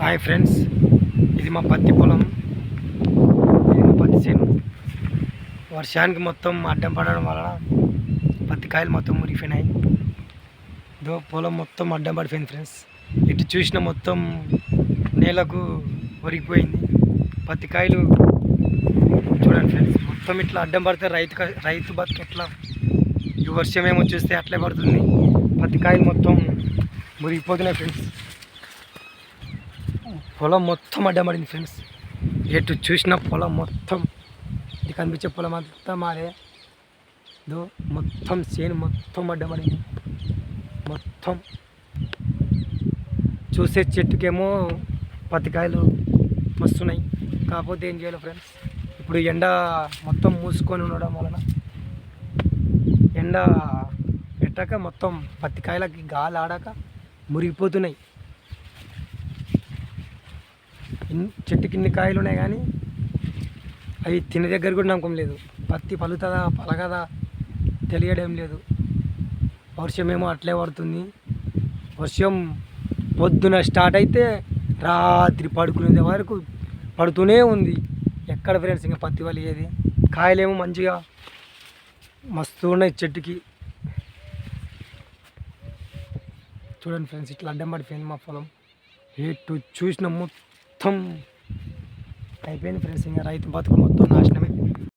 Hi friends ఇది మా పత్తి పొలం. ఇది మా పత్తి చేను. వర్షానికి మొత్తం అడ్డం పడడం వలన పత్తి కాయలు మొత్తం మురిగిపోయినాయి. దో పొలం మొత్తం అడ్డం పడిపోయింది ఫ్రెండ్స్ ఇటు చూసిన మొత్తం నేలకు ఒరిగిపోయింది. పత్తి కాయలు చూడండి ఫ్రెండ్స్ మొత్తం ఇట్లా అడ్డం పడితే రైతు క- రైతు బతుకు ఎట్లా ఈ వర్షం ఏమో చూస్తే అట్లే పడుతుంది. పత్తి కాయలు మొత్తం మురిగిపోతున్నాయి ఫ్రెండ్స్ పొలం మొత్తం అడ్డమడింది ఫ్రెండ్స్. ఎటు చూసిన పొలం మొత్తం. ఇది కనిపించే పొలం అంతా మారే దో మొత్తం చేను మొత్తం అడ్డమడింది మొత్తం. చూసే చెట్టుకేమో పత్తికాయలు వస్తున్నాయి కాకపోతే ఏం చేయాలి ఫ్రెండ్స్. ఇప్పుడు ఎండ మొత్తం మూసుకొని ఉండడం వలన ఎండ పెట్టాక మొత్తం పత్తికాయలకి గాలి ఆడాక మురిగిపోతున్నాయి. చెట్టుకి ఇన్ని కాయలు ఉన్నాయి కానీ అవి తిన దగ్గర కూడా నమ్మకం లేదు. పత్తి పలుతుందా పలగదా తెలియడం లేదు. వర్షం ఏమో అట్లే పడుతుంది. వర్షం పొద్దున స్టార్ట్ అయితే రాత్రి పడుకునే వరకు పడుతూనే ఉంది. ఎక్కడ ఫ్రెండ్స్ ఇంకా పత్తి వలిగేది కాయలేమో మంచిగా మస్తు ఉన్నాయి చెట్టుకి. చూడండి ఫ్రెండ్స్ ఇట్లా అడ్డం పడిపోయింది మా పొలం. ఎటు చూసిన మొత్తం మొత్తం అయిపోయింది ఫ్రెండ్స్ ఇంకా రైతు బతుకు మొత్తం నాశనమే.